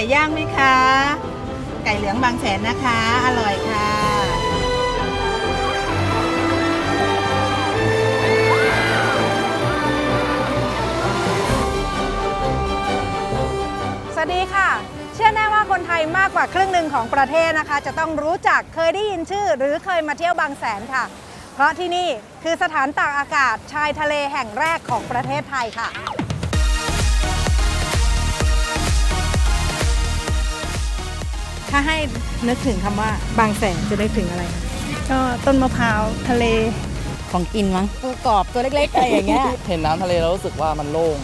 ก่ย่างไหมคะ ไก่เหลืองบางแสนนะคะ อร่อยค่ะ สวัสดีค่ะ เชื่อแน่ว่าคนไทยมากกว่าครึ่งหนึ่งของประเทศนะคะ จะต้องรู้จักเคยได้ยินชื่อ หรือเคยมาเที่ยวบางแสนค่ะ เพราะที่นี่คือสถานตากอากาศชายทะเลแห่งแรกของประเทศไทยค่ะ ถ้าให้นึกถึงคำว่าบางแสนจะนึกถึงอะไรคะก็ต้นมะพร้าวทะเลของกินมั้งปูกรอบตัวเล็กๆอะไรอย่างเงี้ยเห็นน้ำทะเลเรารู้สึกว่ามันโล่ง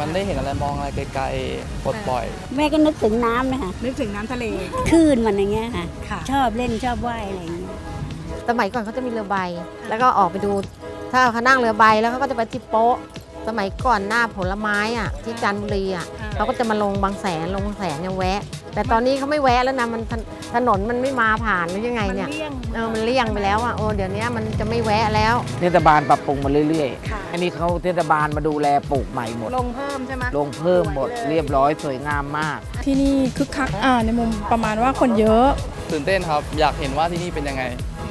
มันได้เห็นอะไรมองอะไรไกลๆปลดปล่อย แม่ก็นึกถึงน้ำนะคะนึกถึงน้ำทะเลคลื่นมันอย่างเงี้ยค่ะค่ะชอบเล่นชอบว่ายอะไรอย่างเงี้ยสมัยก่อนเขาจะมีเรือใบ แล้วก็ออกไปดู ถ้าเขานั่งเรือใบแล้วเขาก็จะไปที่โป๊ะ สมัยก่อนหน้าผลไม้อะที่จันทบุรีอะเขาก็จะมาลงบางแสนลงบางแสนเนี่ยแวะ แต่ตอนนี้เขาไม่แวะแล้วนะมันถนถนนมันไม่มาผ่านหรือยังไงเนี่ยเออมันเลี่ยงไปแล้วอะโอ้เดี๋ยวนี้มันจะไม่แวะแล้วเทศบาลปรับปรุงมาเรื่อยค่ะๆอันนี้เขาเทศบาลมาดูแลปลูกใหม่หมด ลงเพิ่มใช่ไหมลงเพิ่มหมดเรียบร้อยสวยงามมาก ที่นี่คึกคักอ่าในมุมประมาณว่าคนเยอะตื่นเต้นครับอยากเห็นว่าที่นี่เป็นยังไง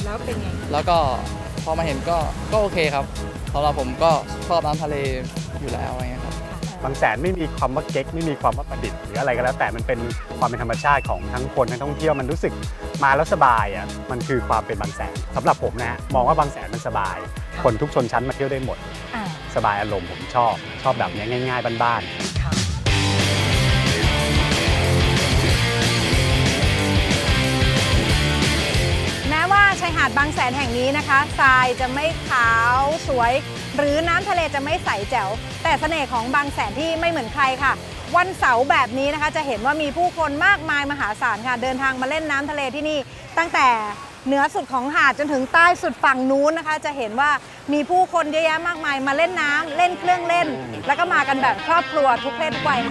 แล้วเป็นไงแล้วก็พอมาเห็นก็ก็โอเคครับ สำหรับผมก็ชอบน้ำทะเลอยู่แล้วอะไรเงี้ยครับ บางแสนไม่มีความว่าเก๊กไม่มีความว่าประดิษฐ์หรืออะไรก็แล้ว แต่มันเป็นความเป็นธรรมชาติของทั้งคนทั้งท่องเที่ยวมันรู้สึกมาแล้วสบายอะมันคือความเป็นบางแสนสำหรับผมนะฮะมองว่าบางแสนมันสบาย คนทุกชนชั้นมาเที่ยวได้หมด อ่า สบายอารมณ์ผมชอบ ชอบแบบเนี้ยง่ายๆบ้านๆ ชายหาดบางแสนแห่งนี้นะคะทรายจะไม่ขาวสวย หรือน้ำทะเลจะไม่ใสแจ๋ว แต่เสน่ห์ของบางแสนที่ไม่เหมือนใครค่ะ วันเสาร์แบบนี้นะคะ จะเห็นว่ามีผู้คนมากมายมหาศาลค่ะ เดินทางมาเล่นน้ำทะเลที่นี่ ตั้งแต่เหนือสุดของหาดจนถึงใต้สุดฝั่งนู้นนะคะ จะเห็นว่ามีผู้คนเยอะแยะมากมายมาเล่นน้ำเล่นเครื่องเล่น แล้วก็มากันแบบครอบครัวทุกเพศทุกวัย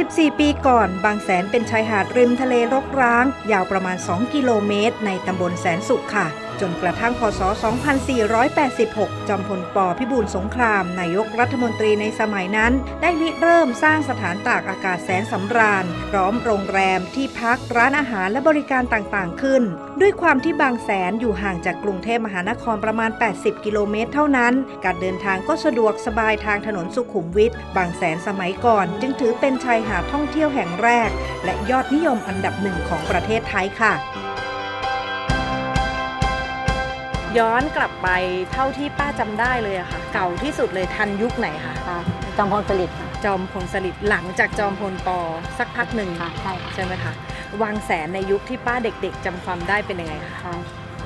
74 ปีก่อน บางแสนเป็นชายหาดริมทะเลรกร้าง ยาวประมาณ 2 กิโลเมตร ในตำบลแสนสุขค่ะ จนกระทั่งพศ 2486 จอมพลปพิบูลสงคราม นายกรัฐมนตรีในสมัยนั้น ได้ริเริ่มสร้างสถานตากอากาศแสนสำราญ พร้อมโรงแรมที่พักร้านอาหารและบริการต่างๆ ขึ้น ด้วยความที่บางแสนอยู่ห่างจากกรุงเทพมหานครประมาณ 80 กิโลเมตรเท่านั้น การเดินทางก็สะดวกสบายทางถนนสุขุมวิท บางแสนสมัยก่อน จึงถือเป็นชายหาดท่องเที่ยวแห่งแรก และยอดนิยมอันดับหนึ่งของประเทศไทยค่ะ ย้อนกลับไปเท่าที่ป้าจำได้เลยอะค่ะ เก่าที่สุดเลยทันยุคไหนคะค่ะจอมพลสฤษดิ์ค่ะจอมพลสฤษดิ์หลังจากจอมพลปสักพักหนึ่งค่ะใช่ค่ะใช่ไหมคะวังแสนในยุคที่ป้าเด็ก ๆจำความได้เป็นยังไงคะค่ะ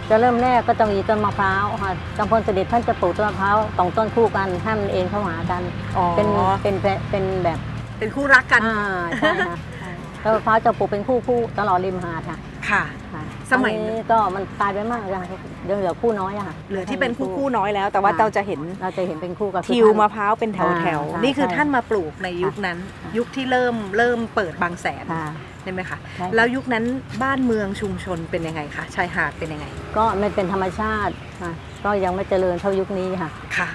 จะเริ่มแรกก็จะมีต้นมะพร้าวค่ะจอมพลสฤษดิ์ท่านจะปลูกต้นมะพร้าวสองต้นคู่กันห้ามมันเอ็นเข้าหากันอ๋อเป็นเป็นเป็นเป็นแบบเป็นคู่รักกันอ่าใช่ค่ะใช่ต้นมะพร้าวจะปลูกเป็นคู่คู่ตลอดริมหาดค่ะ ค่ะ ค่ะสมัย ตอนนี้ก็มันตายไปมากเลยค่ะยังเหลือคู่น้อยอะค่ะเหลือที่เป็นคู่คู่น้อยแล้ว แต่ว่าค่ะเราจะเห็นเราจะเห็นเป็นคู่กับ ทิวมะพร้าวเป็นแถวแถวอ่านี่คือใช่ท่านมาปลูกในยุคนั้น ยุคที่เริ่มเริ่มเปิดบางแสนค่ะ ใช่ไหมคะใช่ แล้วยุคนั้นบ้านเมืองชุมชนเป็นยังไงคะชายหาดเป็นยังไงก็ไม่เป็นธรรมชาติค่ะก็ยังไม่เจริญเท่ายุคนี้ค่ะ ค่ะ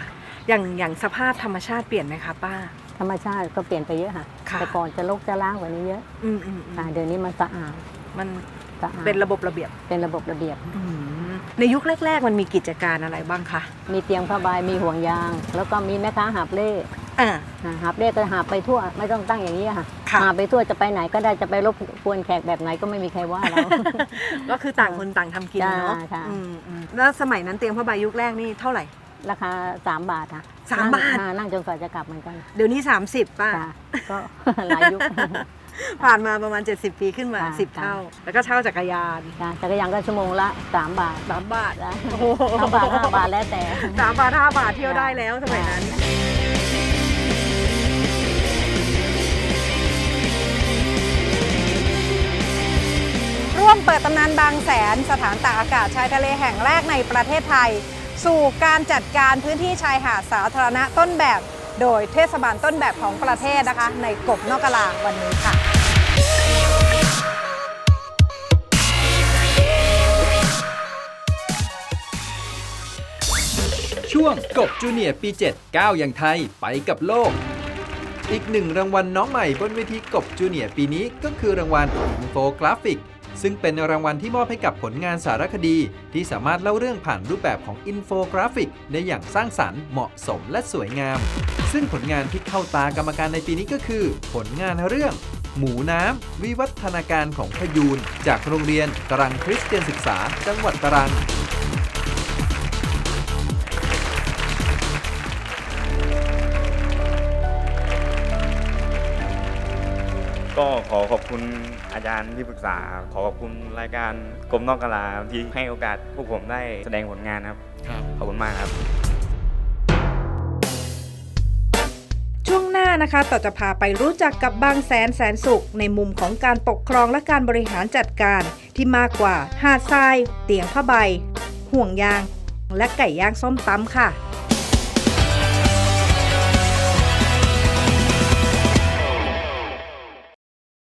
อย่างอย่างสภาพธรรมชาติเปลี่ยนไหมคะป้า ธรรมชาติก็เปลี่ยนไปเยอะค่ะ ค่ะ แต่ก่อนจะลกจะล้างกว่านี้เยอะอืมอืมอืมค่ะเดี๋ยวนี้มันสะอาดมัน สะอาดเป็นระบบระเบียบเป็นระบบระเบียบอืมในยุคแรก ๆ มันมีกิจการอะไรบ้างคะมีเตียงผ้าใบมีห่วงยาง แล้วก็มีแม่ค้าหาบเล่อ่าอ่าหาบเล่ก็หาบไปทั่วไม่ต้องตั้งอย่างนี้ค่ะค่ะหาบไปทั่วจะไปไหนก็ได้จะไปรบกวนแขกแบบไหนก็ไม่มีใครว่าเราก็คือต่างคนต่างทำกินเนาะจ้าค่ะอืมอืมแล้วสมัยนั้นเตียงผ้าใบยุคแรกนี่เท่าไหร่ราคา 3 บาทค่ะสามนั่งบาทอ่นั่งจนกว่าจะกลับเหมือนกัน เดี๋ยวนี้ 30ป้าค่ะ ก็หลายยุค ผ่านมาประมาณ 70 ปีขึ้นมา ค่ะ10 เท่า แล้วก็เช่าจักรยานค่ะจักรยานก็ชั่วโมงละ3บาท3บาทนะโอ้โหสามบาทห้าบาทแล้วแต่ สามบาทห้าบาทเที่ยวได้แล้วสมัยนั้น ร่วมเปิดตำนานบางแสน สถานตากอากาศชายทะเลแห่งแรกในประเทศไทย สู่การจัดการพื้นที่ชายหาดสาธารณะต้นแบบ โดยเทศบาลต้นแบบของประเทศนะคะ ในกบนอกกลาวันนี้ค่ะ ช่วงกบจูเนียร์ปี7ก้าวอย่างไทยไปกับโลก อีกหนึ่งรางวัลน้องใหม่บนเวทีกบจูเนียร์ปีนี้ก็คือรางวัลอินโฟกราฟิก ซึ่งเป็นรางวัลที่มอบให้กับผลงานสารคดี ที่สามารถเล่าเรื่องผ่านรูปแบบของอินโฟกราฟิกได้อย่างสร้างสรรค์เหมาะสมและสวยงาม ซึ่งผลงานที่เข้าตากรรมการในปีนี้ก็คือ ผลงานเรื่อง หมูน้ำวิวัฒนาการของพยูนจากโรงเรียนตรังคริสเตียนศึกษา จังหวัดตรัง ก็ขอขอบคุณอาจารย์ที่ปรึกษา ขอขอบคุณรายการกรมนอกกลาที่ให้โอกาสพวกผมได้แสดงผลงานครับขอบคุณมากครับ ช่วงหน้านะคะต่อจะพาไปรู้จักกับบางแสนแสนสุข ในมุมของการปกครองและการบริหารจัดการ ที่มากกว่าหาดทราย เตียงผ้าใบ ห่วงยาง และไก่ย่างส้มตำค่ะ